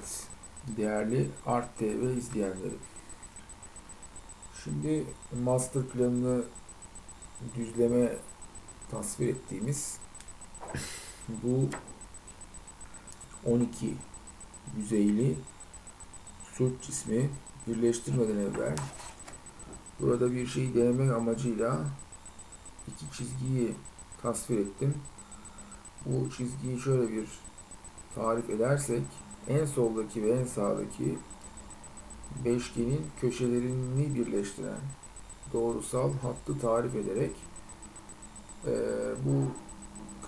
Evet, değerli Art TV izleyenleri. Şimdi master planını düzleme tasvir ettiğimiz bu 12 yüzeyli surt cismi birleştirmeden evvel burada bir şey denemek amacıyla iki çizgiyi tasvir ettim. Bu çizgiyi şöyle bir tarif edersek en soldaki ve en sağdaki beşgenin köşelerini birleştiren doğrusal hattı tarif ederek eee, bu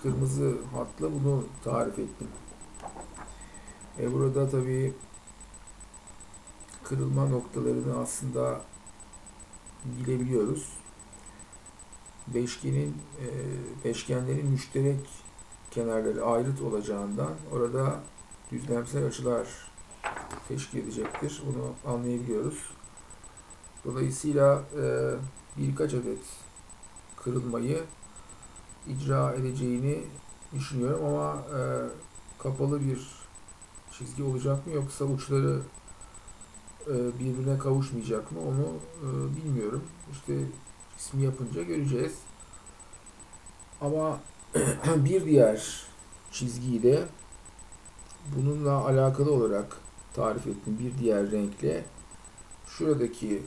kırmızı hatla bunu tarif ettim. E burada tabii kırılma noktalarını aslında bilebiliyoruz. Beşgenin e, beşgenlerin müşterek kenarları ayrıt olacağından orada düzlemsel açılar teşkil edecektir. Bunu anlayabiliyoruz. Dolayısıyla e, birkaç adet kırılmayı icra edeceğini düşünüyorum ama e, kapalı bir çizgi olacak mı yoksa uçları e, birbirine kavuşmayacak mı onu e, bilmiyorum. İşte ismi yapınca göreceğiz. Ama bir diğer çizgiyi de bununla alakalı olarak tarif ettim bir diğer renkle. Şuradaki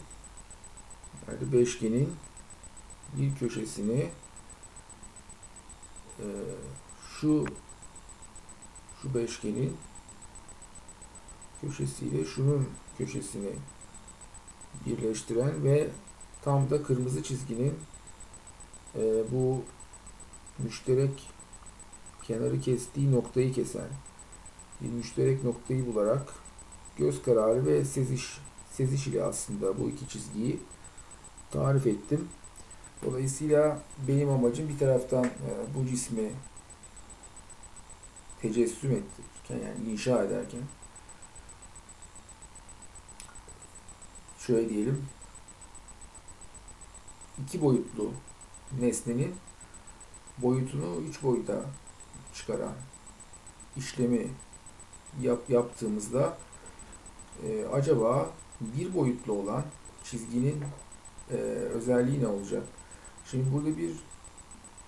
yani beşgenin bir köşesini e, şu şu beşgenin köşesiyle şunun köşesini birleştiren ve tam da kırmızı çizginin e, bu müşterek kenarı kestiği noktayı kesen bir müşterek noktayı bularak göz kararı ve seziş seziş ile aslında bu iki çizgiyi tarif ettim. Dolayısıyla benim amacım bir taraftan e, bu cismi tecessüm ettirirken yani inşa ederken şöyle diyelim iki boyutlu nesnenin boyutunu üç boyuta çıkaran işlemi yap, yaptığımızda e, acaba bir boyutlu olan çizginin e, özelliği ne olacak? Şimdi burada bir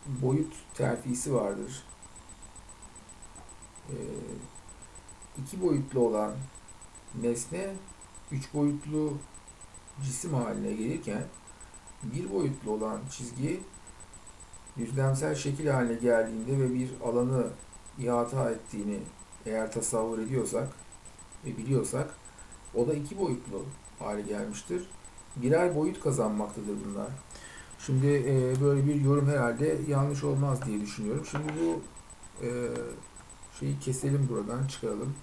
boyut terfisi vardır. E, iki boyutlu olan nesne üç boyutlu cisim haline gelirken bir boyutlu olan çizgi düzlemsel şekil haline geldiğinde ve bir alanı ihata ettiğini eğer tasavvur ediyorsak ve biliyorsak o da iki boyutlu hale gelmiştir. Birer boyut kazanmaktadır bunlar. Şimdi e, böyle bir yorum herhalde yanlış olmaz diye düşünüyorum. Şimdi bu e, şeyi keselim buradan çıkaralım.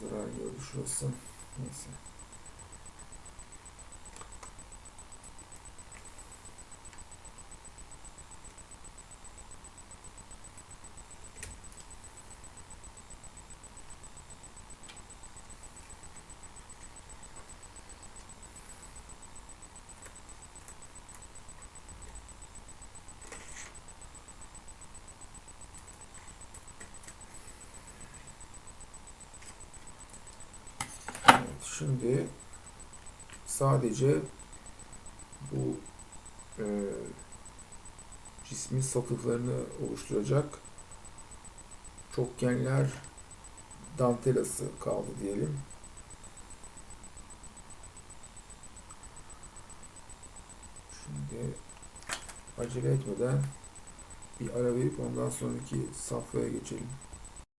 здравия лишился. Neyse. Şimdi sadece bu e, cismin sapıklarını oluşturacak çokgenler dantelası kaldı diyelim. Şimdi acele etmeden bir ara verip ondan sonraki safhaya geçelim.